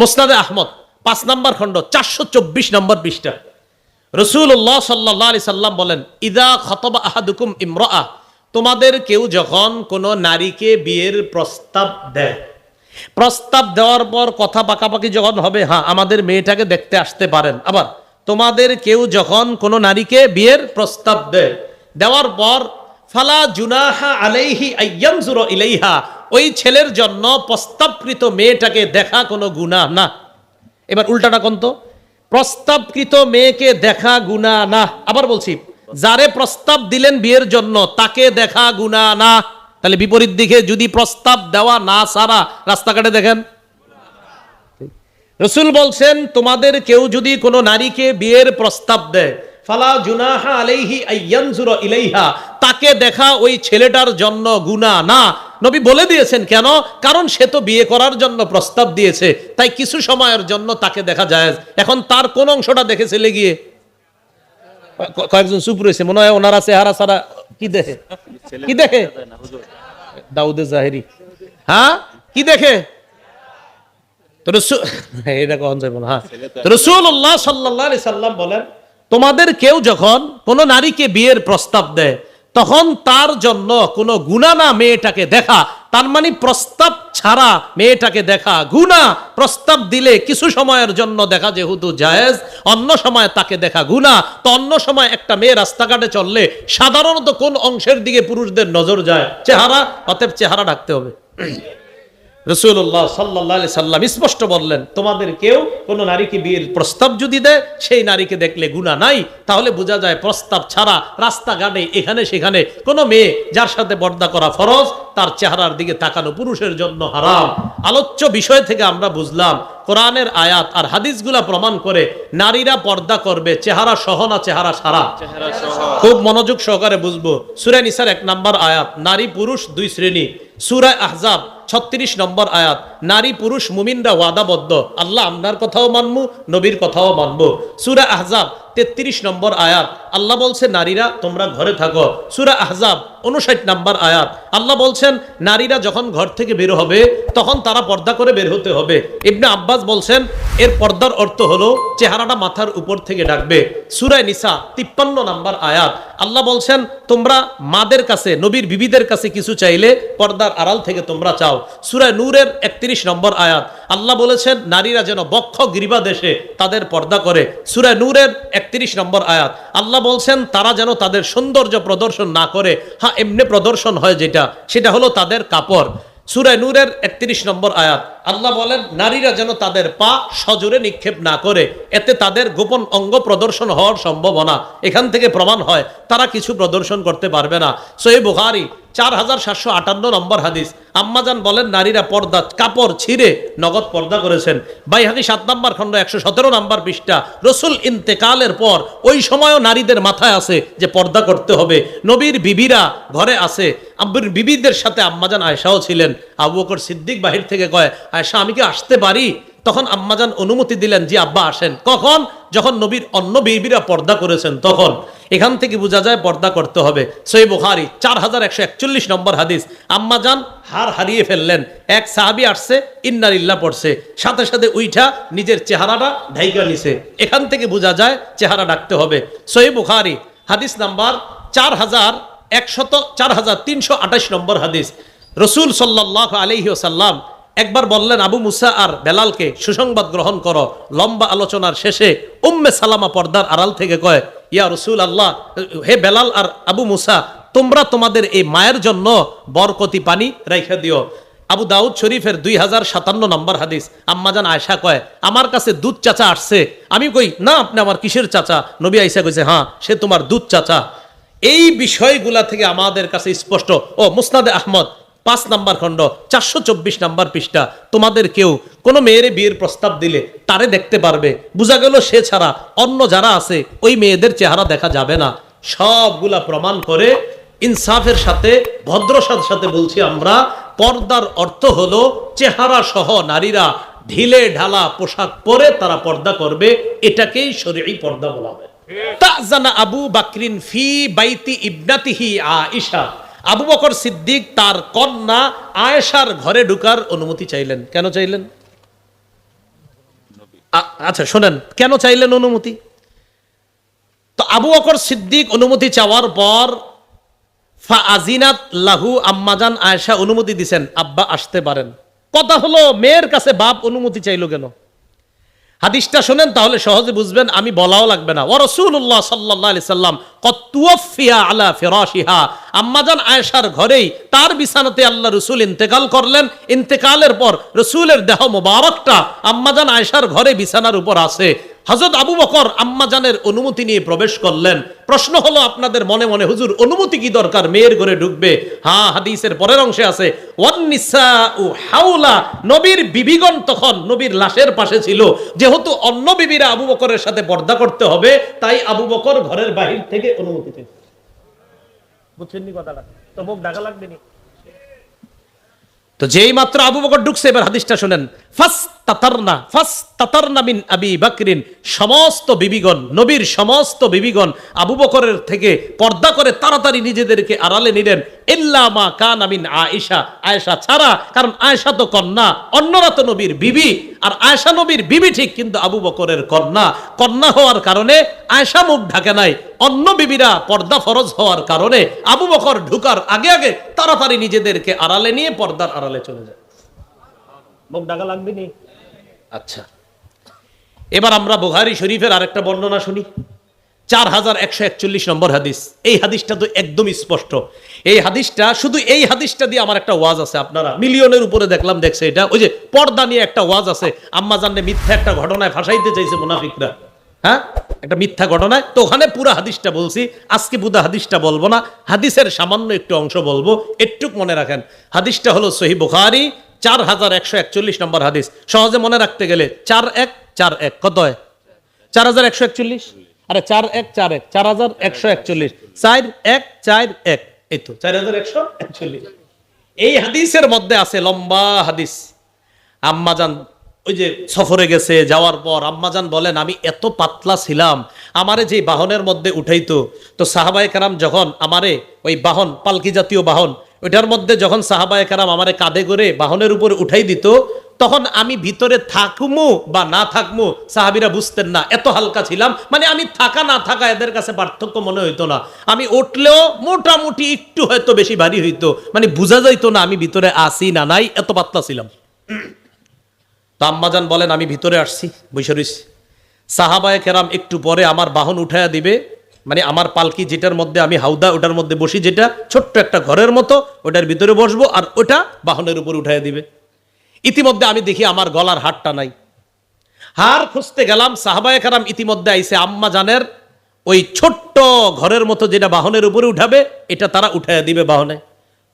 মোসনাদে আহমদ, পাঁচ নম্বর খণ্ড, চারশো চব্বিশ নম্বর পৃষ্ঠা। রসুল্লাহ সাল্লাহ আলি সাল্লাম বলেন, ইদা খতবা আহাদুকুম ইমরা তোমাদের কেউ যখন কোনো নারীকে বিয়ের প্রস্তাব দেয়, প্রস্তাব দেওয়ার পর কথা পাকাপাকি যখন হবে হ্যাঁ আমাদের মেয়েটাকে দেখতে আসতে পারেন। আবার, তোমাদের কেউ যখন কোনো নারীকে বিয়ের প্রস্তাব দেয়, দেওয়ার পর, ফালা জুনাহা আলাইহি আইয়ামজুর ইলাইহা ওই ছেলের জন্য প্রস্তাবকৃত মেয়েটাকে দেখা কোনো গুনাহ না। এবার উল্টাটা কোন তো? প্রস্তাবকৃত মেয়েকে দেখা গুণা না। আবার বলছি, যারে প্রস্তাব দিলেন বিয়ের জন্য, তাকে দেখা গুণা না। তাহলে বিপরীত দিকে যদি প্রস্তাব দেওয়া না সারা, রাস্তাঘাটে দেখেন। রসুল বলছেন, তোমাদের কেউ যদি কোনো নারীকে বিয়ের প্রস্তাব দেয়, ফালা জুনাহা আলাইহি আইয়ানজুর ইলাইহা, তাকে দেখা ওই ছেলেটার জন্য গুনাহ না। নবী বলে দিয়েছেন কেন? কারণ সে তো বিয়ে করার জন্য প্রস্তাব দিয়েছে তাই কিছু সময়ের জন্য তাকে দেখা যায় এখন তার কোন অংশটা দেখে ছেলে গিয়ে? কয়েকজন চুপ রয়েছে মনে হয় ওনারা চেহারা সারা। কি দেখে? কি দেখে? দাউদে জাহেরি। হ্যাঁ? কি দেখে? হ্যাঁ। তো রসুল্লাহ সাল্লাহ সাল্লাম বলেন তোমাদের কেউ যখন কোনো নারীকে বিয়ের প্রস্তাব দেয় তখন তার জন্য কোনো গুণা না মেয়েটাকে দেখা। তার মানে প্রস্তাব ছাড়া মেয়েটাকে দেখা। গুণা, প্রস্তাব দিলে কিছু সময়ের জন্য দেখা যেহেতু জায়েজ, অন্য সময় তাকে দেখা গুণা। তো অন্য সময় একটা মেয়ে রাস্তাঘাটে চললে সাধারণত কোন অংশের দিকে পুরুষদের নজর যায়? চেহারা, অতএব চেহারা ডাকতে হবে। রসুল্লাহ সাল্লাহ সাল্লাম স্পষ্ট বললেন, তোমাদের কেউ কোনো নারীকে বিয়ের প্রস্তাব যদি দেয়, সেই নারীকে দেখলে গুণা নাই। তাহলে বোঝা যায় প্রস্তাব ছাড়া রাস্তাঘাটে এখানে সেখানে কোনো মেয়ে যার সাথে বর্দা করা ফরজ, তার চেহারার দিকে তাকানো পুরুষের জন্য হারাম। আলোচ্য বিষয় থেকে আমরা বুঝলাম কোরআনের আয়াত আর হাদিসগুলা প্রমাণ করে নারীরা পর্দা করবে চেহারা সহ না চেহারা সারা? খুব মনোযোগ সহকারে বুঝব। সুরা নিসার এক নাম্বার আয়াত নারী পুরুষ দুই শ্রেণি। সুরায় আহজাব ছত্রিশ নম্বর আয়াত নারী পুরুষ মুমিনরা ওয়াদাবদ্ধ। আল্লাহ আপনার কথাও মানবো নবীর কথাও মানবো। সুরা আহজাব তেত্রিশ নম্বর আয়াত। আল্লাহ বলছে, নারীরা, তোমরা ঘরে থাকো। সুরা আহজাব, উনষাট নম্বর আয়াত। আল্লাহ বলছেন, নারীরা যখন ঘর থেকে বের হবে, তখন তারা পর্দা করে বের হতে হবে। ইবনে আব্বাস বলছেন, এর পর্দার অর্থ হলো, চেহারাটা মাথার উপর থেকে ডাকবে। সুরায় নিসা, তিপ্পান্ন নাম্বার আয়াত। আল্লাহ বলছেন, তোমরা মাদের কাছে, নবীর বিবিদের কাছে কিছু চাইলে, পর্দার আড়াল থেকে তোমরা চাও। সুরায় নূরের একত্রিশ নম্বর আয়াত। আল্লাহ বলেছেন, নারীরা যেন বক্ষ গ্রীবা দেশে তাদের পর্দা করে। সুরায় নূরের একত্রিশ নম্বর আয়াত। আল্লাহ বলছেন, তারা যেন তাদের সৌন্দর্য প্রদর্শন না করে হ্যাঁ এমনি প্রদর্শন হয় যেটা, সেটা হলো তাদের কাপড়। সুরায় নূরের একত্রিশ নম্বর আয়াত। আল্লাহ বলেন, নারীরা যেন তাদের পা সজোরে নিক্ষেপ না করে, এতে তাদের গোপন অঙ্গ প্রদর্শন হওয়ার সম্ভাবনা এখান থেকে প্রমাণ হয়। তারা কিছু প্রদর্শন করতে পারবে না। সোয়ে বুহারি চার হাজার সাতশো আটান্ন নম্বর হাদিস। আম্মাজান বলেন, নারীরা পর্দা, কাপড় ছিঁড়ে নগদ পর্দা করেছেন। বাই বাইহাকি সাত নম্বর খণ্ড একশো সতেরো নম্বর পৃষ্ঠা, রসুল ইন্তেকালের পর ওই সময়ও নারীদের মাথায় আছে যে পর্দা করতে হবে। নবীর বিবিরা ঘরে আছে। আব্বুর বিবিদের সাথে আম্মাজান আয়সাও ছিলেন। আবু বকর সিদ্দিক বাহির থেকে কয় আয়সা আমি কি আসতে পারি? তখন আম্মাজান অনুমতি দিলেন যে আব্বা আসেন। কখন? যখন নবীর অন্য বিবিরা পর্দা করেছেন, তখন। এখান থেকে বোঝা যায় পর্দা করতে হবে। সই বুখারি, চার হাজার একশো একচল্লিশ নম্বর হাদিস। আম্মাজান হার হারিয়ে ফেললেন। এক সাহাবি আসছে ইন্নারিল্লা পড়ছে। সাথে সাথে উইঠা নিজের চেহারাটা ঢাইকা নিছে। এখান থেকে বোঝা যায় চেহারা ডাকতে হবে। সই বুখারি, হাদিস নাম্বার চার হাজার একশত, চার হাজার তিনশো আঠাশ নম্বর হাদিস। রসুল সাল্লাহ আলহি সাল্লাম একবার বললেন, আবু মুসা আর বেলালকে সুসংবাদ গ্রহণ করো। লম্বা আলোচনার শেষে উম্মে সালামা পর্দার আড়াল থেকে কয়, ইয়া রসুল আল্লাহ হে বেলাল আর আবু মুসা, তোমরা তোমাদের এই মায়ের জন্য বরকতি পানি রেখে দিও। আবু দাউদ শরীফের দুই হাজার সাতান্ন নম্বর হাদিস। আম্মাজান আয়সা কয়, আমার কাছে দুধ চাচা আসছে। আমি কই, না, আপনি আমার কিসের চাচা? নবী আইসা কইছে হ্যাঁ সে তোমার দুধ চাচা। এই বিষয়গুলা থেকে আমাদের কাছে স্পষ্ট। ও মুসনাদে আহমদ পাঁচ নাম্বার খণ্ড চারশো চব্বিশ নাম্বার পৃষ্ঠা তোমাদের কেউ কোনো মেয়ের বিয়ের প্রস্তাব দিলে তারে দেখতে পারবে। বোঝা গেল সে ছাড়া অন্য যারা আছে ওই মেয়েদের চেহারা দেখা যাবে না। সবগুলা প্রমাণ করে ইনসাফের সাথে ভদ্রসার সাথে বলছি আমরা পর্দার অর্থ হলো চেহারা সহ নারীরা ঢিলে ঢালা পোশাক পরে তারা পর্দা করবে এটাকেই শরীরী পর্দা বলা হয়। তাজানা আবু বাকরিন ফি বাইতি ইবনাতিহি আয়েশা। আবু বকর সিদ্দিক তার কন্যা আয়েশার ঘরে ঢুকার অনুমতি চাইলেন। কেন চাইলেন? আচ্ছা শোনেন, কেন চাইলেন অনুমতি? তো আবু বকর সিদ্দিক অনুমতি চাওয়ার পর ফা আজিনাত লাহু আম্মাজান আয়েশা অনুমতি দিছেন। আব্বা, আসতে পারেন। কথা হলো, মেয়ের কাছে বাপ অনুমতি চাইলো কেন? হাদিসটা শোনেন তাহলে সহজে বুঝবেন, আমি বলাও লাগবে না। ও রসুল্লাহ সাল্লাহ সাল্লাম কতুয়া আলা ফেরাসিহা আম্মাজান আয়েশার ঘরেই তার বিছানাতে আল্লাহ রসুল ইন্তেকাল করলেন। ইন্তেকালের পর রসুলের দেহ মোবারকটা আম্মাজান আয়েশার ঘরে বিছানার উপর আছে। হজরত আবু বকর আম্মাজানের অনুমতি নিয়ে প্রবেশ করলেন। প্রশ্ন হলো, আপনাদের মনে মনে হুজুর অনুমতি কি দরকার? মেয়ের ঘরে ঢুকবে। হ্যাঁ হাদিসের পরের অংশে আছে ও হাউলা নবীর বিবিগণ তখন নবীর লাশের পাশে ছিল। যেহেতু অন্য বিবিরা আবু বকরের সাথে পর্দা করতে হবে, তাই আবু বকর ঘরের বাহির থেকে অনুমতি পেয়েছে বুঝছেন কথাটা? তো মুখ ডাকা লাগবে তো যেই মাত্র আবু বকর ঢুকছে, এবার হাদিসটা শোনেন। ফাস মিন আবি বাকরিন। সমস্ত বিবিগণ, নবীর সমস্ত বিবিগণ আবু বকরের থেকে পর্দা করে তাড়াতাড়ি নিজেদেরকে আড়ালে নিলেন। কান আমিন আয়েশা। আয়েশা ছাড়া, কারণ আয়েশা তো কন্যা, অন্যরা তো নবীর বিবি। আর আয়েশা নবীর বিবি ঠিক কিন্তু আবু বকরের কন্যা। কন্যা হওয়ার কারণে আয়েশা মুখ ঢাকে নাই। অন্য বিবিরা পর্দা ফরজ হওয়ার কারণে আবু বকর ঢুকার আগে আগে তাড়াতাড়ি নিজেদেরকে আড়ালে নিয়ে পর্দার আড়ালে চলে যায়। মুখ ডাকা লাগবে নি? আচ্ছা। এবার আমরা বুখারি শরীফের আরেকটা বর্ণনা শুনি। চার হাজার একশো একচল্লিশ নম্বর হাদিস। এই হাদিসটা তো একদম স্পষ্ট। এই হাদিসটা, শুধু এই হাদিসটা দিয়ে আমার একটা ওয়াজ আছে আপনারা। মিলিয়নের উপরে দেখলাম, দেখছে এটা। ওই যে পর্দা নিয়ে একটা ওয়াজ আছে। আম্মা জানলে মিথ্যা একটা ঘটনায় ফাঁসাইতে চাইছে মুনাফিকরা। হ্যাঁ? একটা মিথ্যা ঘটনায়। তো ওখানে পুরো হাদিসটা বলছি। আজকে পুরো হাদিসটা বলব না। হাদিসের সামান্য একটু অংশ বলব। একটুক মনে রাখেন। হাদিসটা হলো সহি বুখারি। চার হাজার একশো একচল্লিশ নম্বর হাদিস। সহজে মনে রাখতে গেলে চার এক চার এক। কত হয়? চার হাজার একশো একচল্লিশ? আরে চার এক চার এক। চার হাজার একশো একচল্লিশ। চার এক চার এক। এই তো, চার হাজার একশো একচল্লিশ। এই হাদিসের মধ্যে আছে লম্বা হাদিস। আম্মাজান ওই যে সফরে গেছে, যাওয়ার পর আম্মাজান বলেন, আমি এত পাতলা ছিলাম, আমারে যে বাহনের মধ্যে উঠাইতো। তো সাহাবায়ে কারাম যখন আমারে ওই বাহন, পালকি জাতীয় বাহন ওইটার মধ্যে যখন সাহাবায়ে কারাম আমারে কাঁধে করে বাহনের উপর উঠাই দিত, তখন আমি ভিতরে থাকমু বা না থাকমু সাহাবিরা বুঝতেন না। এত হালকা ছিলাম মানে আমি থাকা না থাকা এদের কাছে পার্থক্য মনে হইতো না। আমি উঠলেও মোটামুটি একটু হয়তো বেশি ভারী হইতো মানে বোঝা যাইতো না আমি ভিতরে আসি না নাই, এত পাতলা ছিলাম। তো আম্মাজান বলেন, আমি ভিতরে আসছি বৈশা রইছি। সাহাবায় কেরাম একটু পরে আমার বাহন উঠায়া দিবে মানে আমার পালকি যেটার মধ্যে আমি হাউদা, ওটার মধ্যে বসি, যেটা ছোট্ট একটা ঘরের মতো, ওটার ভিতরে বসবো আর ওটা বাহনের উপর উঠায়া দিবে। ইতিমধ্যে আমি দেখি আমার গলার হাটটা নাই। হার খুঁজতে গেলাম, সাহাবায় খারাম ইতিমধ্যে আইসে, আম্মা জানের ওই ছোট্ট ঘরের মতো যেটা বাহনের উপরে উঠাবে, এটা তারা উঠাইয়া দিবে বাহনে।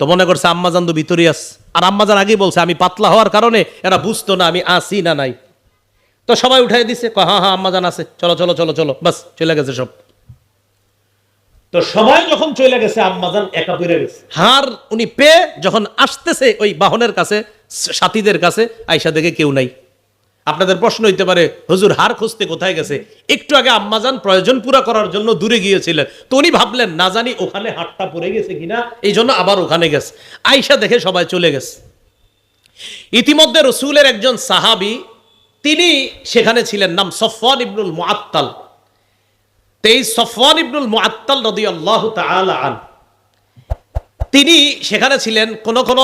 তো মনে করছে আম্মাজান তো ভিতরে আস আর আম্মাজান আগেই বলছে, আমি পাতলা হওয়ার কারণে এরা বুঝতো না আমি আসি না নাই। তো সবাই উঠাই দিছে হ্যাঁ হ্যাঁ আম্মাজান আছে, চলো চলো চলো চলো, বাস, চলে গেছে সব। তো সবাই যখন চলে গেছে আম্মাজান একা পড়ে গেছে। হার উনি পেয়ে যখন আসতেছে ওই বাহনের কাছে, সাথীদের কাছে আইসা দেখে কেউ নাই। আপনাদের প্রশ্ন হইতে পারে, হুজুর হার খুঁজতে কোথায় গেছে? একটু আগে আম্মাজান প্রয়োজন পুরা করার জন্য দূরে গিয়েছিলেন। তো উনি ভাবলেন, না জানি ওখানে হাটটা পড়ে গেছে কিনা, এই জন্য আবার ওখানে গেছে। আইসা দেখে সবাই চলে গেছে। ইতিমধ্যে রসুলের একজন সাহাবি, তিনি সেখানে ছিলেন, নাম সফওয়ান ইবনুল মুআত্তাল। সফওয়ান ইবনুল মুআত্তাল রাদিয়াল্লাহু তাআলা আন তিনি সেখানে ছিলেন, কোন কোন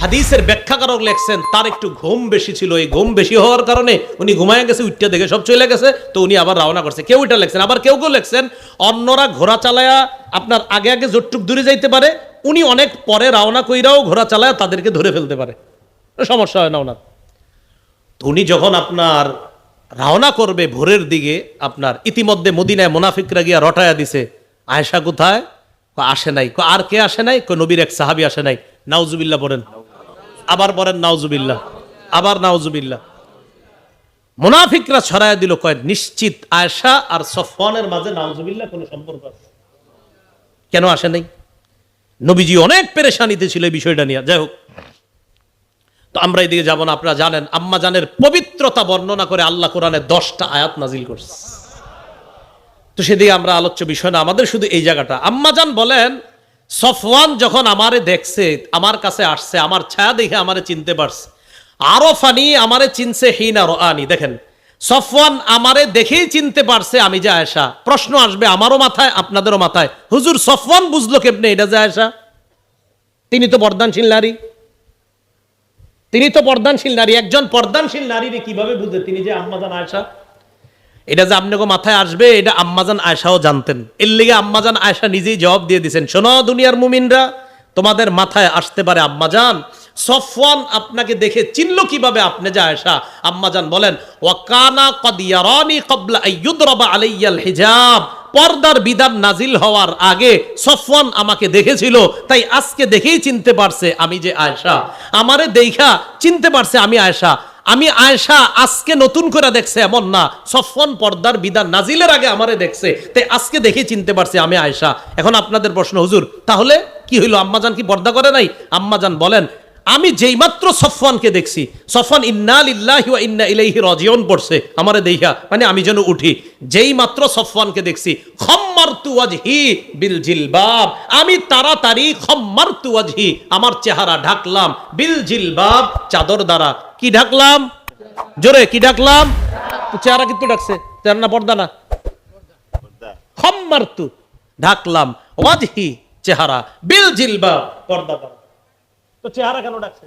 হাদিসের ব্যাখ্যাকারক লেখছেন, তার একটু ঘুম বেশি ছিল। এই ঘুম বেশি হওয়ার কারণে উনি ঘুমায় গেছে উঠতে দেখে সব চলে গেছে, তো উনি আবার রওনা করছে। কেউ এটা লেখছেন, আবার কেউ কেউ লেখছেন, অন্যরা ঘোড়া চালায়া আপনার আগে আগে জোটটুক দূরে যাইতে পারে, উনি অনেক পরে রওনা কইরাও ঘোড়া চালায়া তাদেরকে ধরে ফেলতে পারে। সমস্যা হয় না ওনার। উনি যখন আপনার রওনা করবে ভোরের দিকে আপনার। ইতিমধ্যে মদিনায় মোনাফিকরা গিয়া রটায়া দিছে। আয়েশা কোথায়? আসে নাই। আর কে আসে নাই? নবীর এক সাহাবি আসে নাই। নাউজুবিল্লাহ পড়েন আবার পড়েন নাউজুবিল্লাহ। আবার নাউজুবিল্লাহ। মোনাফিকরা ছড়ায় দিল, কয়, নিশ্চিত আয়েশা আর সফওয়ানের মাঝে নাউজুবিল্লাহ কোনো সম্পর্ক কেন আসে নাই? নবীজি অনেক পেরেশানিতে ছিল এই বিষয়টা নিয়ে। যাই হোক তো আমরা এদিকে যাব না, আপনারা জানেন, আম্মা জানের পবিত্রতা বর্ণনা করে আল্লাহ কোরআনে দশটা আয়াত নাজিল করছে। তো সেদিকে আমরা আলোচ্য বিষয় না, আমাদের শুধু এই জায়গাটা। আম্মাজান বলেন, সফওয়ান যখন আমারে দেখছে, আমার কাছে আসছে, আমার ছায়া দেখে আমারে চিনতে পারছে। আরও ফানি আমারে চিনছে হিনা রানি দেখেন। সফওয়ান আমারে দেখেই চিনতে পারছে আমি যে আয়েশা। প্রশ্ন আসবে আমারও মাথায়, আপনাদেরও মাথায়। হুজুর সফওয়ান বুঝলো কেমনে এটা যে আয়েশা? তিনি তো পর্দানশীল নারী। তিনি তো পর্দানশীল নারী, একজন পর্দানশীল নারীরে কীভাবে বুঝে তিনি যে আম্মাজান আয়েশা। এটা যে আপনাকে মাথায় আসবে, এটা আম্মাজান আয়সাও জানতেন। এর লিগে আম্মাজান আয়সা নিজেই জবাব দিয়ে দিছেন, শোনো দুনিয়ার মুমিনরা, তোমাদের মাথায় আসতে পারে আম্মাজান। সফওয়ান আপনাকে দেখে চিনল কীভাবে আপনি যে আয়সা আম্মাজান বলেন ওয়াকানা কদ ইয়ারানি ক্বাবলা আইয়ুদরাবা আলাইয়াল হিজাব। পর্দার বিধান নাজিল হওয়ার আগে সফওয়ান আমাকে দেখেছিল, তাই আজকে দেখেই চিনতে পারছে আমি যে আয়সা আমারে দেখা চিনতে পারছে আমি আয়সা আমি আয়সা আজকে নতুন করে দেখছে, এমন না। সফন পর্দার বিধান নাজিলের আগে আমারে দেখছে, তাই আজকে দেখে চিনতে পারছি আমি আয়সা এখন আপনাদের প্রশ্ন, হুজুর, তাহলে কি হইল? আম্মাজান কি পর্দা করে নাই? আম্মাজান বলেন আমি যেইমাত্র সফওয়ানকে দেখছি সফওয়ান ইন্না লিল্লাহি ওয়া ইন্না ইলাইহি রাজিউন পড়ছে আমারে দেইহা মানে আমি যেন উঠি। যেই মাত্র সফওয়ানকে দেখছি খম্মারতু ওয়াজহি বিল জিলবাব আমি তাড়াতাড়ি খম্মারতু ওয়াজহি আমার চেহারা ঢাকলাম বিল জিলবাব চাদর দ্বারা। কি ঢাকলাম? জোরে কি ঢাকলাম? চেহারা কিন্তু ডাকছে চেহারা না পর্দা না? খম্মারতু ঢাকলাম ওয়াজহি চেহারা বিল জিলবাব পর্দা দ্বারা। তো চেহারা কেন ডাকছে?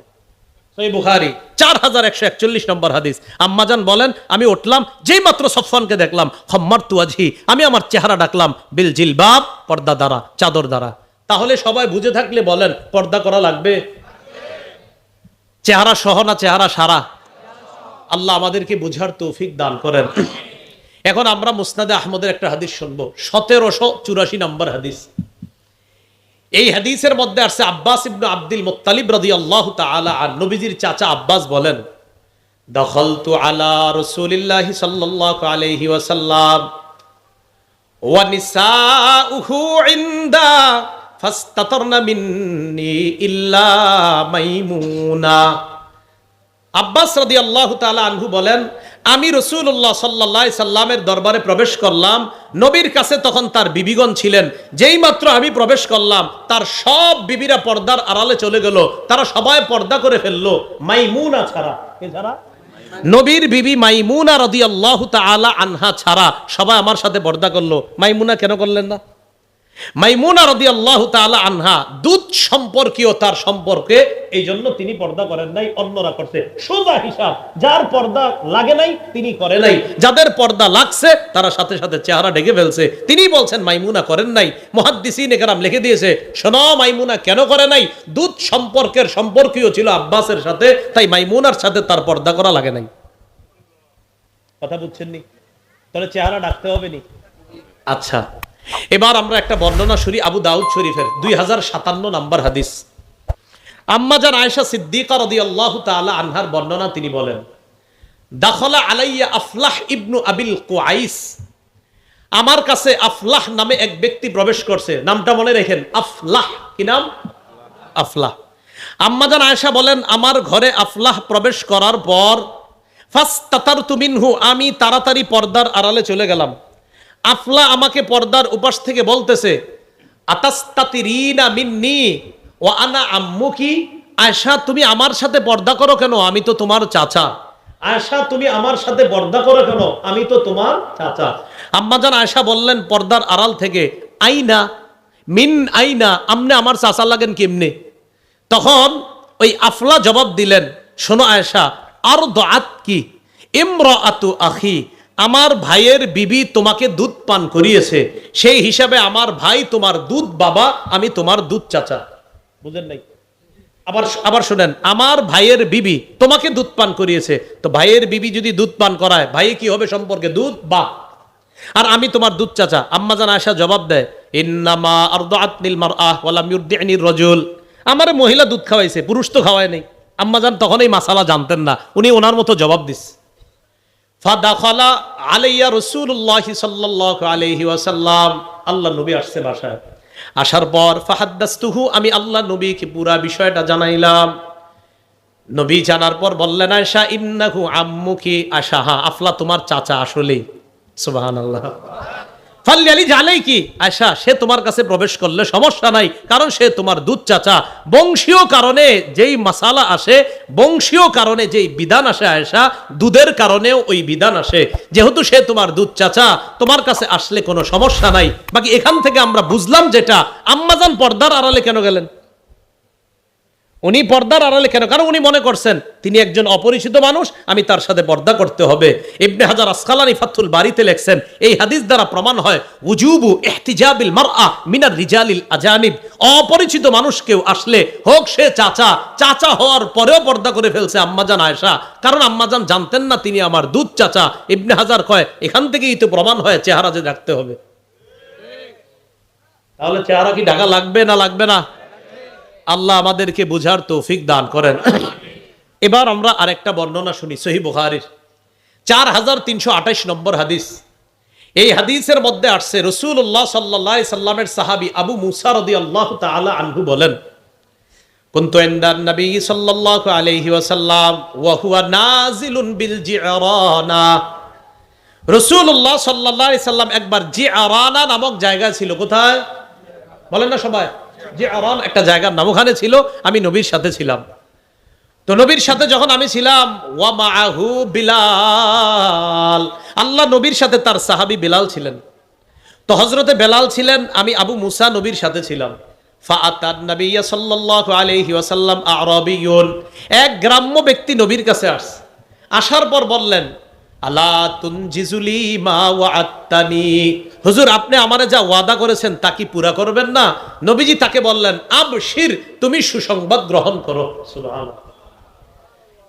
সহি বুখারি, চার হাজার একশো একচল্লিশ নম্বর হাদিস। আম্মাজান বলেন, আমি উঠলাম, যেই মাত্র দেখলাম খম্মার আমি আমার চেহারা ডাকলাম, বিল পর্দা দ্বারা, চাদর দ্বারা। তাহলে সবাই বুঝে থাকলে বলেন, পর্দা করা লাগবে? চেহারা সহ না চেহারা সারা? আল্লাহ আমাদেরকে বুঝার তৌফিক দান করেন। এখন আমরা মুসনাদে আহমদের একটা হাদিস শুনব, সতেরোশো চুরাশি নম্বর হাদিস। এই হাদিসের মধ্যে আসছে আব্বাস ইবনু আব্দুল মুত্তালিব রাদিয়াল্লাহু তাআলা আর নবীজির চাচা আব্বাস বলেন, দখলতু আলা রাসূলিল্লাহ সাল্লাল্লাহু আলাইহি ওয়াসাল্লাম, ওয়া নিসাউহু ইনদা ফাস্তাতারনা মিন্নি ইল্লা মাইমুনা। আব্বাস রাদি আল্লাহ তালা আনহু বলেন, আমি রসুল্লাহ সাল্লাহ সাল্লামের দরবারে প্রবেশ করলাম। নবীর কাছে তখন তার বিবিগণ ছিলেন। যেই মাত্র আমি প্রবেশ করলাম, তার সব বিবিরা পর্দার আড়ালে চলে গেল। তারা সবাই পর্দা করে ফেলল। মাইমুনা ছাড়া। কে ছাড়া? নবীর বিবি মাইমুনা রদি আল্লাহ তালা আনহা ছাড়া সবাই আমার সাথে পর্দা করল। মাইমুনা কেন করলেন না? মাইমুনা রদি আল্লাহ তালা আনহা দুধ সম্পর্কীয় তার সম্পর্কে, এই জন্য তিনি পর্দা করেন নাই, অন্যরা করছে। সোজা হিসাব, যার পর্দা লাগে নাই, তিনি করে নাই। যাদের পর্দা লাগছে, তারা সাথে সাথে চেহারা ঢেকে ফেলছে। তিনি বলছেন, মাইমুনা করেন নাই। মহাদ্দিসিন একরাম লিখে দিয়েছে, শোনো, মাইমুনা কেন করে নাই? দুধ সম্পর্কের সম্পর্কীয় ছিল আব্বাসের সাথে, তাই মাইমুনার সাথে তার পর্দা করা লাগে নাই। কথা বুঝছেন নি তাহলে চেহারা ডাকতে হবে নি? আচ্ছা। এবার আমরা একটা বর্ণনা শুনি আবু দাউদ শরীফের, দুই হাজার সাতান্ন নাম্বার হাদিস। আম্মাজান আয়েশা সিদ্দিকা রদি আল্লাহ তালা আনহার বর্ণনা তিনি বলেন, দাখলা আলাইয়া আফলাহ ইবনু আবিল কুআইস। আমার কাছে আফলাহ নামে এক ব্যক্তি প্রবেশ করছে। নামটা মনে রেখেন, আফলাহ। কি নাম? আফলাহ। আম্মাজান আয়েশা বলেন, আমার ঘরে আফলাহ প্রবেশ করার পর ফাস্ট তাতার তুমিনহু আমি তাড়াতাড়ি পর্দার আড়ালে চলে গেলাম। আফলা আমাকে পর্দার উপাস থেকে বলতেছে, আতাস্তাতিরিনা ও আনা আম্মু কি আয়সা তুমি আমার সাথে পর্দা করো কেন? আমি তো তোমার চাচা। আয়সা তুমি আমার সাথে পর্দা করো কেন? আমি তো তোমার চাচা। আম্মাজান আয়সা বললেন, পর্দার আড়াল থেকে, আইনা, মিন আইনা, আমনে আমার চাচা লাগেন কেমনে? তখন ওই আফলা জবাব দিলেন, শোনো আয়সা আর দাঁত কি ইমরা আতু আখি। আমার ভাইয়ের বিবি তোমাকে দুধ পান করিয়েছে। সেই হিসাবে আমার ভাই তোমার দুধ বাবা, আমি তোমার দুধ চাচা। বুঝেন নাই? আবার আবার শুনেন, আমার ভাইয়ের বিবি তোমাকে দুধ পান করিয়েছে। তো ভাইয়ের বিবি যদি দুধ পান করায় ভাই কি হবে সম্পর্কে? দুধ বা। আর আমি তোমার দুধ চাচা। আম্মাজান আয়সা জবাব দেয় আমার মহিলা দুধ খাওয়াইছে, পুরুষ তো খাওয়ায় নেই। আম্মাজান তখন এই মাসালা জানতেন না। উনি ওনার মতো জবাব দিস। ফাদাখলা আলাইয়া রসুল্লাহ সাল্লাহ আলহি ওয়াসাল্লাম। আল্লাহ নবী আসছে বাসায়। আসার পর ফাহাদ্দাস্তুহু, আমি আল্লাহ নবীকে পুরা বিষয়টা জানাইলাম। নবী জানার পর বললেন আয়সা ইন্নাহু আম্মুকি আশাহা। আফলা, তোমার চাচা আসলেই। সুবাহান আল্লাহ ফাল্লি আলী জানেই কি? আয়সা, সে তোমার কাছে প্রবেশ করলে সমস্যা নাই, কারণ সে তোমার দুধ চাচা। বংশীয় কারণে যেই মাসালা আসে, বংশীয় কারণে যেই বিধান আসে আয়সা, দুধের কারণেও ওই বিধান আসে। যেহেতু সে তোমার দুধ চাচা, তোমার কাছে আসলে কোনো সমস্যা নাই। বাকি এখান থেকে আমরা বুঝলাম যেটা, আম্মাজান পর্দার আড়ালে কেন গেলেন? উনি পর্দার আড়ালে কেন? কারণ উনি মনে করছেন, তিনি একজন অপরিচিত মানুষ, আমি তার সাথে পর্দা করতে হবে। ইবনে হাজার আসকালানি ফাতুল বাড়িতে লেখছেন, এই হাদিস দ্বারা প্রমাণ হয়, উজুবু ইহতিজাবিল মারআ মিনার রিজালিল আজানিব। অপরিচিত মানুষ কেউ আসলে হোক সে চাচা চাচা হওয়ার পরেও পর্দা করে ফেলছে আম্মাজান আয়েশা। কারণ আম্মাজান জানতেন না তিনি আমার দুধ চাচা। ইবনে হাজার কয়, এখান থেকেই তো প্রমাণ হয়, চেহারা যে রাখতে হবে। তাহলে চেহারা কি ঢাকা লাগবে না লাগবে না? আল্লাহ আমাদেরকে বুঝার তৌফিক দান করেন এবার আমরা আরেকটা বর্ণনা শুনি সহি বুখারির চার হাজার তিনশো আঠাইশ নম্বর হাদিস এই হাদিসের মধ্যে আসছে রসুল্লাহ সাল্লাহ সাল্লামের সাহাবি আবু মুসা রদি আল্লাহ তালা আনহু বলেন كنت عند النبي صلى الله عليه وسلم وهو نازل بالجعرانة রসুল্লাহ সাল্লাহ সাল্লাম একবার জিআরানা নামক জায়গা ছিল কোথায় বলেন না সবাই যে আরান একটা জায়গার নাম ওখানে ছিল, আমি নবীর সাথে ছিলাম। তো নবীর সাথে যখন আমি ছিলাম, ওয়া মাআহু বিলাল। আল্লাহ নবীর সাথে তার সাহাবী বিলাল ছিলেন। তো হজরতে বেলাল ছিলেন, আমি আবু মুসা নবীর সাথে ছিলাম। এক গ্রাম্য ব্যক্তি নবীর কাছে আসছে আসার পর বললেন আলা তুনজিজুলি মা ওয়াআত্তানি। হুজুর, আপনি আমারে যা ওয়াদা করেছেন তা পুরা করবেন না? নবীজি তাকে বললেন, আবশির, তুমি সুসংবাদ গ্রহণ করো।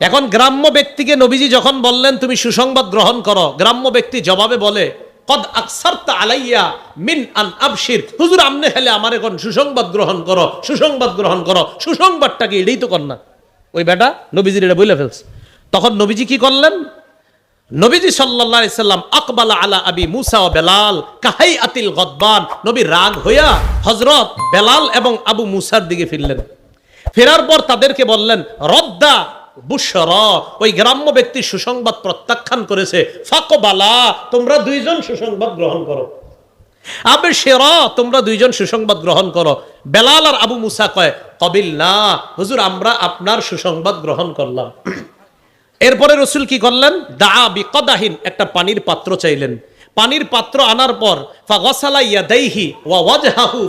এখন গ্রাম্য ব্যক্তিকে যখন বললেন, তুমি সুসংবাদ গ্রহণ করো, গ্রাম্য ব্যক্তি জবাবে বলে, কদ আলাইয়া মিন আন আবশির। হুজুর, আমনে হেলে আমার এখন সুসংবাদ গ্রহণ করো, সুসংবাদ গ্রহণ করো সুসংবাদটা কি এটাই তো কর না। ওই বেটা নবীজির এটা বলে ফেলছে। তখন নবীজি কি করলেন? নবীজি সাল্লাল্লাহু সাল্লাম, আকবালা আলা আবি মুসা ও বেলাল কাহাই আতিল গদবান? নবী রাগ হইয়া বেলাল এবং আবু মুসার দিকে ফিরলেন। ফেরার পর তাদেরকে বললেন, রদ্দা বুশর, ওই গ্রাম্য ব্যক্তি সুসংবাদ প্রত্যাখ্যান করেছে। ফাকবালা, তোমরা দুইজন সুসংবাদ গ্রহণ করো। আবে সেরা তোমরা দুইজন সুসংবাদ গ্রহণ করো। বেলাল আর আবু মুসা কয়, কবিল না, হুজুর, আমরা আপনার সুসংবাদ গ্রহণ করলাম। এরপরে রসুল কি করলেন? দা বিকদাহিন, একটা পানির পাত্র চাইলেন। পানির পাত্র আনার পর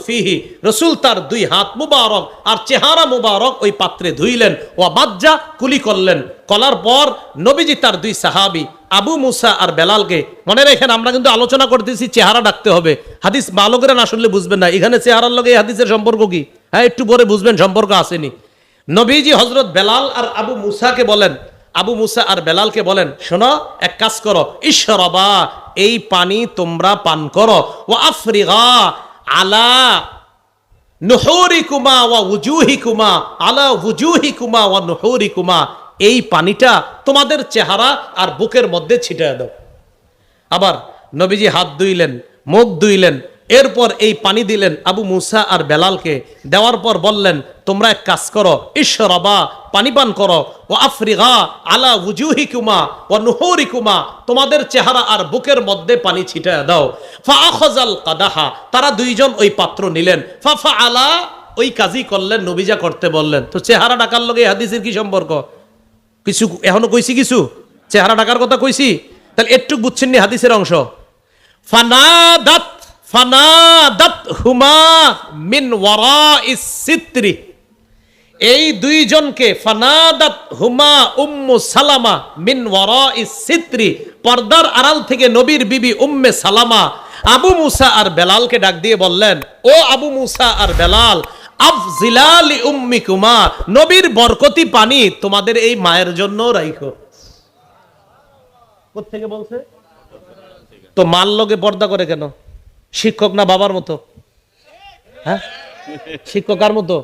ফিহি, রসুল তার দুই হাত মুবারক আর চেহারা মুবারক ওই পাত্রে ধুইলেন ওয়া বাজ্জা কুলি করলেন। কলার পর নবীজি তার দুই সাহাবি, আবু মুসা আর বেলালকে, মনে রেখেন আমরা কিন্তু আলোচনা করতেছি, চেহারা ডাকতে হবে। হাদিস বালকেরা না শুনলে বুঝবেন না, এখানে চেহারার লগে এই হাদিসের সম্পর্ক কি? হ্যাঁ একটু পরে বুঝবেন, সম্পর্ক আসেনি। নবীজি হজরত বেলাল আর আবু মুসাকে বলেন আবু মুসা আর বেলালকে বলেন, শোনো, এক কাজ করো ঈশ্বরবা এই পানি তোমরা পান করো। ও আফরিগা আলা নুহরিকুমা ওয়া উজুহিকুমা, আলা উজুহিকুমা ওয়া নুহরিকুমা, এই পানিটা তোমাদের চেহারা আর বুকের মধ্যে ছিটিয়ে দাও। আবার নবীজি হাত ধুইলেন, মুখ ধুইলেন এরপর এই পানি দিলেন আবু মুসা আর বেলালকে। দেওয়ার পর বললেন, তোমরা এক কাজ করো ঈশ্বরবা পানি পান করো ও আফরিগা আলা উজুহিকুমা ও নুহরি কুমা তোমাদের চেহারা আর বুকের মধ্যে পানি ছিটায় দাও। ফা কাদাহা, তারা দুইজন ওই পাত্র নিলেন। ফা ফা আলা ওই কাজই করলেন নবীজা করতে বললেন। তো চেহারা ডাকার লগে? হাদিসের কি সম্পর্ক? কিছু এখনও কইছি কিছু? চেহারা ডাকার কথা কইছি? তাহলে একটু বুঝছেন নি হাদিসের অংশ। ফানাদাত ফানাদাত হুমা মিন ওয়ারা সিত্রি। এই দুইজনকে ফানাদাত হুমা উম্মু সালামা মিন ওয়ারা সিত্রি। পর্দার আড়াল থেকে নবীর বিবি উম্মে সালামা আবু মুসা আর বেলালকে ডাক দিয়ে বললেন, ও আবু মুসা আর বেলাল আফজিলালি উম্মিকুমা, নবীর বরকতি পানি তোমাদের এই মায়ের জন্য রাইখো। থেকে বলছে? তো মাল লগে পর্দা করে কেন? শিক্ষক না বাবার মতো? হ্যাঁ? শিক্ষকার মতো?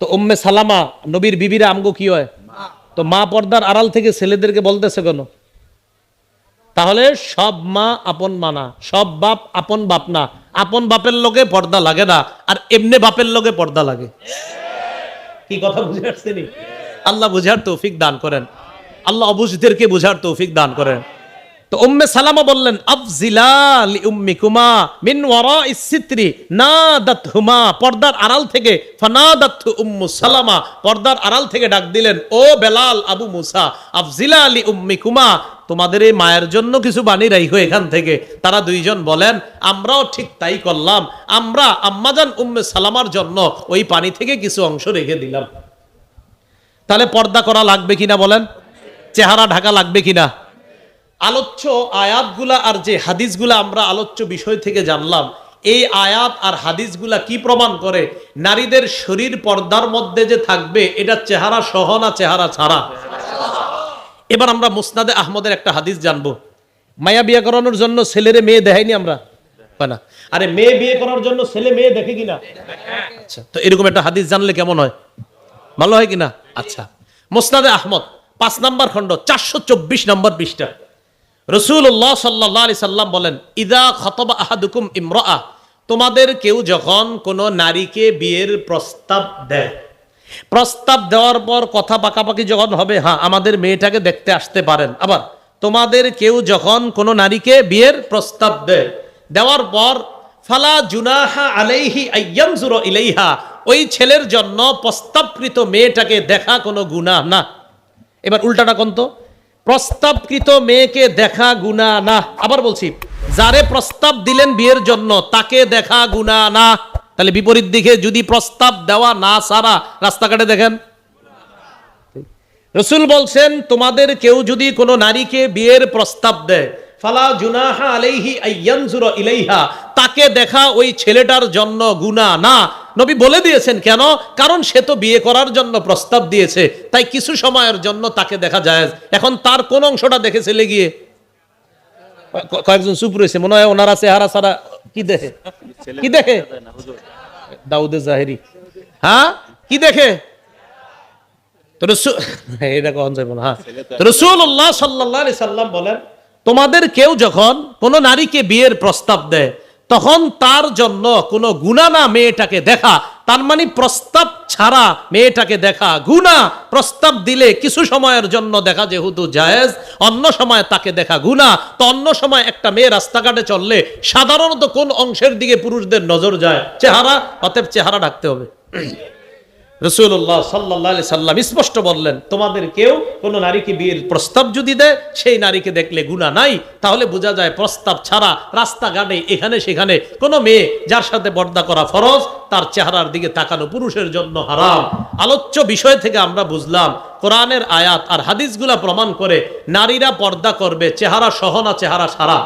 তো উম্মে সালামা, নবীর বিবিরা আমগো কি হয়? তো মা পর্দার আড়াল থেকে ছেলেদেরকে বলতেছে কেন? তাহলে সব মা আপন মানা সব বাপ আপন বাপ না। আপন বাপের লোকে পর্দা লাগে না, আর এমনি বাপের লোকে পর্দা লাগে। কি কথা বুঝে আসছেনি? আল্লাহ বুঝার তৌফিক দান করেন। আল্লাহ অবুঝদেরকে বুঝার তৌফিক দান করেন। তো উম্মে সালামা বললেন, আফজিলা লি উম্মিকুমা মিন ওয়ারা ইসিত্রি নাদাত হুমা পর্দার আড়াল থেকে ফানাদাত উম্মু সালামা। পর্দার আড়াল থেকে ডাক দিলেন, ও বেলাল আবু মুসা, আফজিলা লি উম্মিকুমা। তোমাদের এই মায়ের জন্য কিছু বাণী রাইখো এখান থেকে। তারা দুইজন বলেন, আমরাও ঠিক তাই করলাম। আমরা আম্মাজান উম্মে সালামার জন্য ওই পানি থেকে কিছু অংশ রেখে দিলাম। তাহলে পর্দা করা লাগবে কিনা বলেন? চেহারা ঢাকা লাগবে কিনা? আলোচ্য আয়াতগুলা আর যে হাদিসগুলা আমরা আলোচ্য বিষয় থেকে জানলাম, এই আয়াত আর হাদিসগুলা কি প্রমাণ করে? নারীদের শরীর পর্দার মধ্যে যে থাকবে, এটা চেহারা সহ না চেহারা ছাড়া? এবার আমরা মুসনাদে আহমদের একটা হাদিস জানব। মায়া বিয়ে করানোর জন্য ছেলেরে মেয়ে দেখাইনি আমরা? না। আরে মেয়ে বিয়ে করার জন্য ছেলে মেয়ে দেখে কিনা আচ্ছা তো এরকম একটা হাদিস জানলে কেমন হয়? ভালো হয় কিনা আচ্ছা। মুসনাদে আহমদ, পাঁচ নাম্বার খণ্ড, চারশো চব্বিশ নম্বর পৃষ্ঠা। রসুল্লাহ সাল্লাহ আলি সাল্লাম বলেন, ইদা খতবা আহাদুকুম ইমরা তোমাদের কেউ যখন কোনো নারীকে বিয়ের প্রস্তাব দেয়, প্রস্তাব দেওয়ার পর কথা পাকাপাকি যখন হবে হ্যাঁ আমাদের মেয়েটাকে দেখতে আসতে পারেন। আবার তোমাদের কেউ যখন কোনো নারীকে বিয়ের প্রস্তাব দেয়, দেওয়ার পর, ফালা জুনাহা আলাইহি আইয়ামজুর ইলাইহা ওই ছেলের জন্য প্রস্তাবকৃত মেয়েটাকে দেখা কোনো গুনাহ না। এবার উল্টাটা কোন তো? প্রস্তাবকৃত মেয়েকে দেখা গুণা না। আবার বলছি, যারে প্রস্তাব দিলেন বিয়ের জন্য, তাকে দেখা গুণা না। তাহলে বিপরীত দিকে যদি প্রস্তাব দেওয়া না সারা, রাস্তাঘাটে দেখেন। রসুল বলছেন, তোমাদের কেউ যদি কোনো নারীকে বিয়ের প্রস্তাব দেয়, ফালা জুনাহা আলাইহি আইয়ানজুর ইলাইহা, তাকে দেখা ওই ছেলেটার জন্য গুনাহ না। নবী বলে দিয়েছেন কেন? কারণ সে তো বিয়ে করার জন্য প্রস্তাব দিয়েছে তাই কিছু সময়ের জন্য তাকে দেখা যায় এখন তার কোন অংশটা দেখে ছেলে গিয়ে? কয়েকজন চুপ রয়েছে মনে হয় ওনারা চেহারা সারা কি দেখে? কি দেখে? দাউদে জাহেরি। হ্যাঁ? কি দেখে? হ্যাঁ। সাল্লাম বলেন তোমাদের কেউ যখন কোনো নারীকে বিয়ের প্রস্তাব দেয় তখন তার জন্য কোনো গুণা না মেয়েটাকে দেখা। তার মানে প্রস্তাব ছাড়া মেয়েটাকে দেখা। গুণা, প্রস্তাব দিলে কিছু সময়ের জন্য দেখা যেহেতু জায়েজ, অন্য সময় তাকে দেখা গুণা। তো অন্য সময় একটা মেয়ে রাস্তাঘাটে চললে সাধারণত কোন অংশের দিকে পুরুষদের নজর যায়? চেহারা, অতএব চেহারা ঢাকতে হবে। রসুল্লাহ সাল্লাহ সাল্লাম স্পষ্ট বললেন, তোমাদের কেউ কোনো নারীকে বিয়ের প্রস্তাব যদি দেয়, সেই নারীকে দেখলে গুণা নাই। তাহলে বোঝা যায় প্রস্তাব ছাড়া রাস্তাঘাটে এখানে সেখানে কোনো মেয়ে যার সাথে বর্দা করা ফরজ, তার চেহারার দিকে তাকানো পুরুষের জন্য হারাম। আলোচ্য বিষয় থেকে আমরা বুঝলাম কোরআনের আয়াত আর হাদিসগুলা প্রমাণ করে নারীরা পর্দা করবে চেহারা সহ না চেহারা সারা?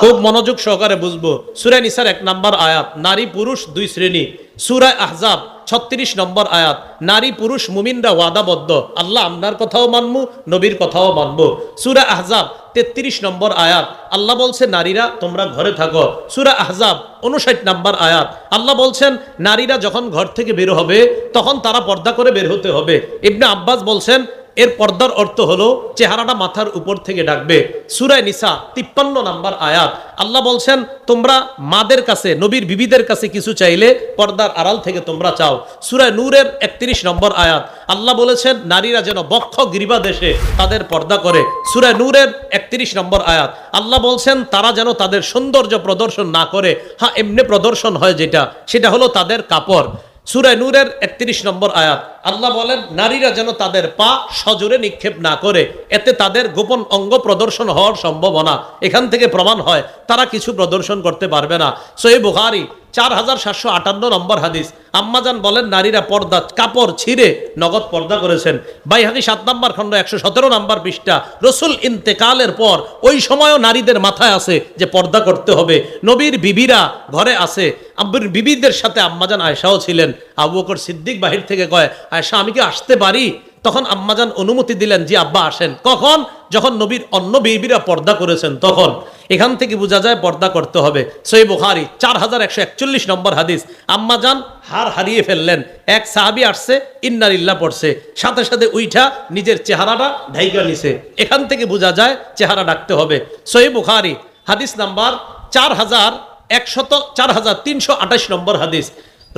খুব মনোযোগ সহকারে বুঝব। সুরে নিসার এক নম্বর আয়াত নারী পুরুষ দুই শ্রেণি। সুরায় আহজাব ছত্রিশ নম্বর আয়াত নারী পুরুষ মুমিনরা ওয়াদাবদ্ধ। আল্লাহ আপনার কথাও মানবো নবীর কথাও মানবো। সুরা আহজাব তেত্রিশ নম্বর আয়াত। আল্লাহ বলছে, নারীরা, তোমরা ঘরে থাকো। সুরা আহজাব উনষাট নম্বর আয়াত। আল্লাহ বলছেন, নারীরা যখন ঘর থেকে বের হবে, তখন তারা পর্দা করে বের হতে হবে। ইবনে আব্বাস বলছেন এর পর্দার অর্থ হলো চেহারাটা মাথার উপর থেকে ডাকবে। সুরায় নিসা তিপ্পান্ন নাম্বার আয়াত। আল্লাহ বলছেন, তোমরা মাদের কাছে, নবীর বিবিদের কাছে কিছু চাইলে পর্দার আড়াল থেকে তোমরা চাও। সুরায় নূরের একত্রিশ নম্বর আয়াত। আল্লাহ বলেছেন, নারীরা যেন বক্ষ গ্রীবা দেশে তাদের পর্দা করে। সুরায় নূরের একত্রিশ নম্বর আয়াত। আল্লাহ বলছেন, তারা যেন তাদের সৌন্দর্য প্রদর্শন না করে। হ্যাঁ এমনি প্রদর্শন হয় যেটা, সেটা হলো তাদের কাপড়। সুরায় নূরের একত্রিশ নম্বর আয়াত। আল্লাহ বলেন, নারীরা যেন তাদের পা সজোরে নিক্ষেপ না করে, এতে তাদের গোপন অঙ্গ প্রদর্শন হওয়ার সম্ভাবনা এখান থেকে প্রমাণ হয়, তারা কিছু প্রদর্শন করতে পারবে না। সই বুহারি চার হাজার সাতশো আটান্ন নম্বর হাদিস। আম্মাজান বলেন, নারীরা পর্দা কাপড় ছিঁড়ে নগদ পর্দা করেছেন। বাইহাকি সাত নম্বর খণ্ড, একশো সতেরো নম্বর পৃষ্ঠা। রসুল ইন্তেকালের পর ওই সময়ও নারীদের মাথায় আছে যে পর্দা করতে হবে। নবীর বিবিরা ঘরে আছে। আব্বুর বিবিদের সাথে আম্মাজান আয়সাও ছিলেন। আবু বকর সিদ্দিক বাহির থেকে কয় আয়সা আমি কি আসতে পারি, তখন আম্মাজান অনুমতি দিলেন যে, আব্বা আসেন। কখন? যখন নবীর অন্য বিবিরা পর্দা করেছেন, তখন। এখান থেকে বোঝা যায়, পর্দা করতে হবে। সই বুখারি, চার হাজার একশো একচল্লিশ নম্বর হাদিস। আম্মাজান হার হারিয়ে ফেললেন। এক সাহাবি আসছে ইন্নারিল্লা পড়ছে। সাথে সাথে উইঠা নিজের চেহারাটা ঢাইকা নিছে। এখান থেকে বোঝা যায়, চেহারা ডাকতে হবে। সই বুখারি, হাদিস নাম্বার চার হাজার একশত, চার হাজার তিনশো আঠাশ নম্বর হাদিস।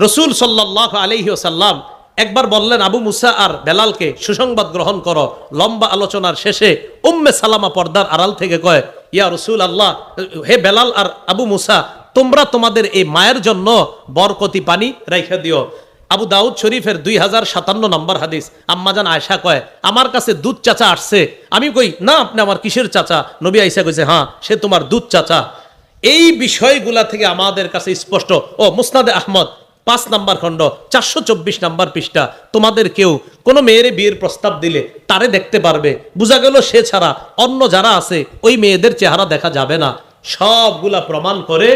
রসুল সাল্লাহ আলহি সাল্লাম একবার বললেন, আবু মুসা আর বেলালকে সুসংবাদ গ্রহণ করো। লম্বা আলোচনার শেষে উম্মে সালামা পর্দার আড়াল থেকে কয়, ইয়া রসুল আল্লাহ হে বেলাল আর আবু মুসা, তোমরা তোমাদের এই মায়ের জন্য বরকতি পানি রেখে দিও। আবু দাউদ শরীফের দুই হাজার সাতান্ন নম্বর হাদিস। আম্মাজান আয়সা কয়, আমার কাছে দুধ চাচা আসছে। আমি কই, না, আপনি আমার কিসের চাচা? নবী আইসা কইছে হ্যাঁ সে তোমার দুধ চাচা। এই বিষয়গুলা থেকে আমাদের কাছে স্পষ্ট। ও মুসনাদে আহমদ পাঁচ নাম্বার খণ্ড, চারশো চব্বিশ নাম্বার পৃষ্ঠা। তোমাদের কেউ কোনো মেয়েরে বিয়ের প্রস্তাব দিলে তারে দেখতে পারবে। বোঝা গেল সে ছাড়া অন্য যারা আছে, ওই মেয়েদের চেহারা দেখা যাবে না। সবগুলা প্রমাণ করে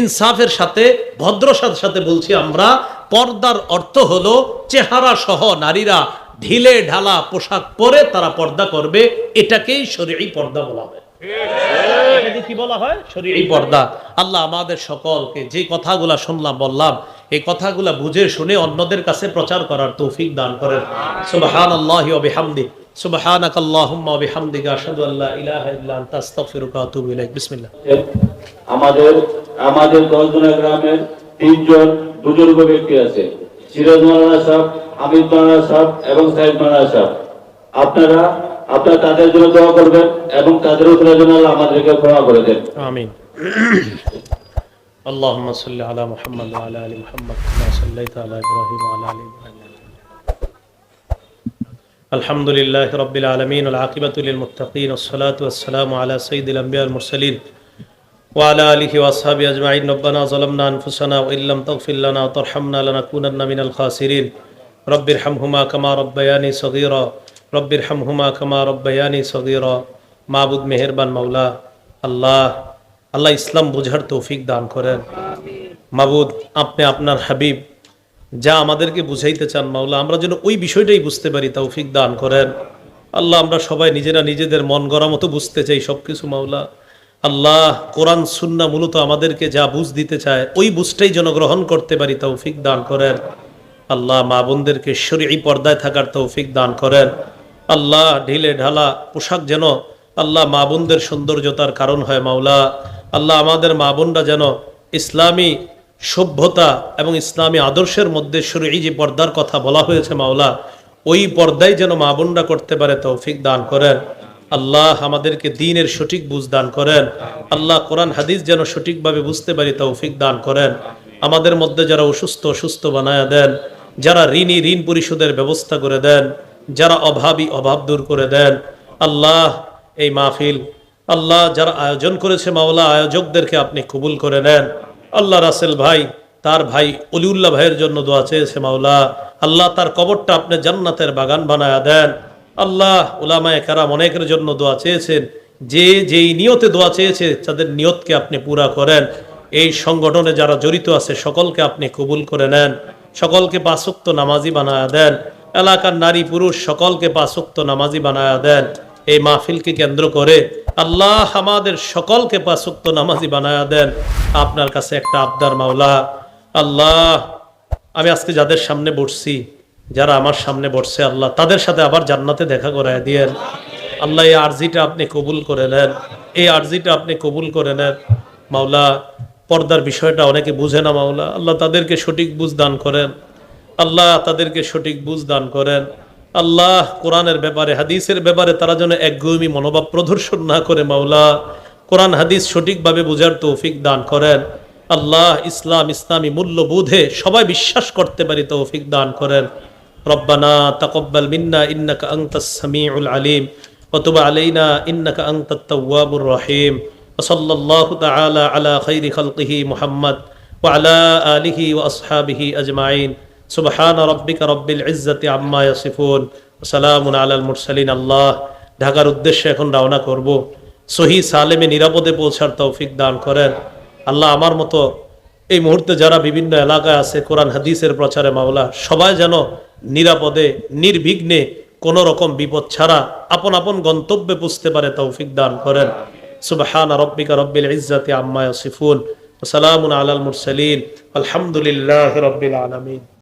ইনসাফের সাথে ভদ্রতার সাথে বলছি আমরা, পর্দার অর্থ হলো চেহারা সহ নারীরা ঢিলে ঢালা পোশাক পরে তারা পর্দা করবে, এটাকেই শরীরী পর্দা বলা হয়। কি বলা হয়? শরীরী পর্দা। আল্লাহ আমাদের সকলকে যে কথাগুলা শুনলাম, বললাম এই কথাগুলা বুঝে শুনে অন্যদের কাছে প্রচার করার তৌফিক দান করেন। সুবাহান আল্লাহ অবিহামদি সুবহানাক আল্লাহুম্মা ওয়া বিহামদিকা আশহাদু আল্লা ইলাহা ইল্লা আনতা আস্তাগফিরুকা ওয়া আতুবু ইলাইক। বিসমিল্লাহ। আমাদের আমাদের গলদুনা গ্রামের তিনজন বুজুর্গ ব্যক্তি আছে। সিরাজ মাওলানা সাহেব আমির মাওলানা সাহেব এবং সাইদ মাওলানা সাহেব। আপনারা আপনারা তাদের জন্য দোয়া করবেন এবং তাদের উপরে যেন আমাদেরকে ক্ষমা করে দেন। আমিন। اللهم صل على محمد وعلى آل محمد كما صليت على إبراهيم وعلى آل إبراهيم. الحمد لله رب العالمين والعاقبة للمتقين والصلاة والسلام على سيد الأنبياء المرسلين وعلى آله وأصحابه أجمعين. ربنا ظلمنا أنفسنا وإن لم تغفر لنا وترحمنا لنكونن من الخاسرين. رب ارحمهما كما ربياني صغيرا. رب ارحمهما كما ربياني صغيرا. معبود مهربان مولا. الله আল্লাহ ইসলাম বোঝার তৌফিক দান করেন। মাবুদ, আপনি আপনার হাবিব যা আমাদেরকে বুঝাইতে চান মাওলা, আমরা যেন ওই বিষয়টাই বুঝতে পারি, তৌফিক দান করেন। আল্লাহ, আমরা সবাই নিজেরা নিজেদের মন গড়া মতো বুঝতে চাই সবকিছু মাওলা। আল্লাহ, কোরআন সুন্না মূলত আমাদেরকে যা বুঝ দিতে চায়, ওই বুঝটাই যেন গ্রহণ করতে পারি, তৌফিক দান করেন। আল্লাহ, মা বোনদেরকে শরীর পর্দায় থাকার তৌফিক দান করেন। আল্লাহ, ঢিলে ঢালা পোশাক যেন আল্লাহ মা বোনদের সৌন্দর্যতার কারণ হয় মাওলা। আল্লাহ আমাদের মা বোনরা যেন ইসলামী সভ্যতা এবং ইসলামী আদর্শের মধ্যে শরীর যে পর্দার কথা বলা হয়েছে মাওলা, ওই পর্দায় যেন মা বোনরা করতে পারে তৌফিক দান করেন। আল্লাহ আমাদেরকে দিনের সঠিক বুঝ দান করেন। আল্লাহ কোরআন হাদিস যেন সঠিকভাবে বুঝতে পারি তৌফিক দান করেন। আমাদের মধ্যে যারা অসুস্থ অসুস্থ বানায় দেন, যারা ঋণী ঋণ পরিশোধের ব্যবস্থা করে দেন, যারা অভাবী অভাব দূর করে দেন, আল্লাহ এই মাহফিল আল্লাহ যারা আয়োজন করেছে মাওলা, আয়োজকদেরকে আপনি কবুল করে নেন। আল্লাহ রাসেল ভাই, তার ভাই অলিউল্লাহ ভাইয়ের জন্য দোয়া চেয়েছে মাওলা। আল্লাহ তার কবরটা আপনি জান্নাতের বাগান বানায়া দেন। আল্লাহ উলামায়ে কারাম অনেকের জন্য দোয়া চেয়েছেন। যে যেই নিয়তে দোয়া চেয়েছে, তাদের নিয়তকে আপনি পুরা করেন। এই সংগঠনে যারা জড়িত আছে, সকলকে আপনি কবুল করে নেন। সকলকে পাঁচুক্ত নামাজি বানায়া দেন। এলাকার নারী পুরুষ, সকলকে পাঁচুক্ত নামাজি বানায়া দেন। এই মাহফিলকে কেন্দ্র করে আল্লাহ আমাদের সকলকে পাশুক্ত নামাজি বানায়া দেন। আপনার কাছে একটা আবদার মাওলা। আল্লাহ, আমি আজকে যাদের সামনে বসছি, যারা আমার সামনে বসছে, আল্লাহ তাদের সাথে আবার জান্নাতে দেখা করায় দিয়েন। আল্লাহ, এই আর্জিটা আপনি কবুল করে নেন। এই আর্জিটা আপনি কবুল করে নেন। মাওলা, পর্দার বিষয়টা অনেকে বুঝে না মাওলা। আল্লাহ তাদেরকে সঠিক বুঝ দান করেন। আল্লাহ তাদেরকে সঠিক বুঝ দান করেন। আল্লাহ কোরআনের ব্যাপারে হাদিসের ব্যাপারে তারা যেন একগুমি মনোভাব প্রদর্শন না করে মাওলা কোরআন হাদিস সঠিকভাবে বুঝার তৌফিক দান করেন আল্লাহ ইসলাম ইসলামী মূল্যবোধে সবাই বিশ্বাস করতে পারি তৌফিক দান করেন রব্বানা তাকব্বাল মিন্না ইন্নাকা আনতাস সামিউল আলিম وتب علينا إنك أنت التواب الرحيم وصلى الله تعالى على خير خلقه محمد وعلى آله وأصحابه أجمعين সুবহান রব্বিকা রব্বিল ইজ্জতি আম্মা ইয়াসিফুন, সালামুন আলাল মুরসালিন, আল্লাহ। ঢাকার উদ্দেশ্যে এখন রওনা করব। সহি সালেমে নিরাপদে পৌঁছার তৌফিক দান করেন। আল্লাহ আমার মতো এই মুহূর্তে যারা বিভিন্ন এলাকায় আছে, কোরআন, হাদিসের প্রচারে মাওলা, সবাই যেন নিরাপদে, নির্বিঘ্নে কোনো রকম বিপদ ছাড়া আপন আপন গন্তব্যে পুজতে পারে তৌফিক দান করেন। সুবহান রব্বিকা রব্বিল ইজ্জতি আম্মা ইয়াসিফুন, সালামুন আলাল মুরসালিন, আলহামদুলিল্লাহ রব্বিল আলামিন।